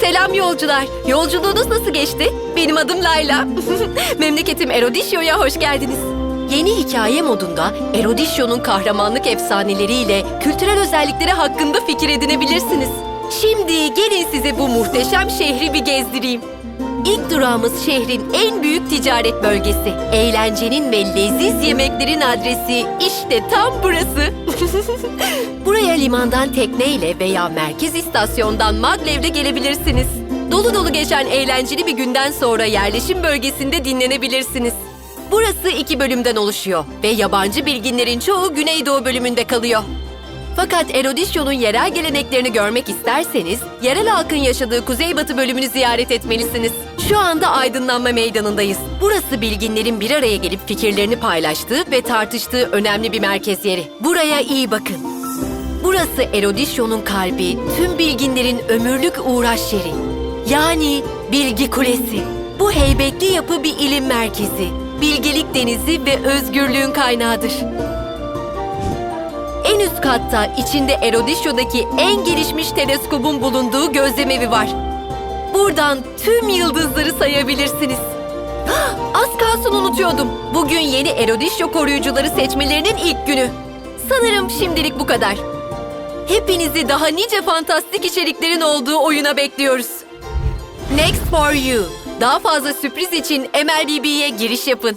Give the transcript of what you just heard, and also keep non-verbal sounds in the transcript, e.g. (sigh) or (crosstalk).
Selam yolcular. Yolculuğunuz nasıl geçti? Benim adım Layla. (laughs) Memleketim Erodisyo'ya hoş geldiniz. Yeni hikaye modunda Erodisyo'nun kahramanlık efsaneleriyle kültürel özellikleri hakkında fikir edinebilirsiniz. Şimdi gelin size bu muhteşem şehri bir gezdireyim. İlk durağımız şehrin en büyük ticaret bölgesi. Eğlencenin ve leziz yemeklerin adresi işte tam burası. (laughs) Buraya limandan tekneyle veya merkez istasyondan maglevle gelebilirsiniz. Dolu dolu geçen eğlenceli bir günden sonra yerleşim bölgesinde dinlenebilirsiniz. Burası iki bölümden oluşuyor ve yabancı bilginlerin çoğu Güneydoğu bölümünde kalıyor. Fakat Erodisyon'un yerel geleneklerini görmek isterseniz, yerel halkın yaşadığı kuzeybatı bölümünü ziyaret etmelisiniz. Şu anda aydınlanma meydanındayız. Burası bilginlerin bir araya gelip fikirlerini paylaştığı ve tartıştığı önemli bir merkez yeri. Buraya iyi bakın. Burası Erodisyon'un kalbi, tüm bilginlerin ömürlük uğraş yeri. Yani Bilgi Kulesi. Bu heybetli yapı bir ilim merkezi, bilgelik denizi ve özgürlüğün kaynağıdır. En üst katta içinde Erodisyo'daki en gelişmiş teleskobun bulunduğu gözlemevi var. Buradan tüm yıldızları sayabilirsiniz. (gasps) Az kalsın unutuyordum. Bugün yeni Erodisyo koruyucuları seçmelerinin ilk günü. Sanırım şimdilik bu kadar. Hepinizi daha nice fantastik içeriklerin olduğu oyuna bekliyoruz. Next for you. Daha fazla sürpriz için MLBB'ye giriş yapın.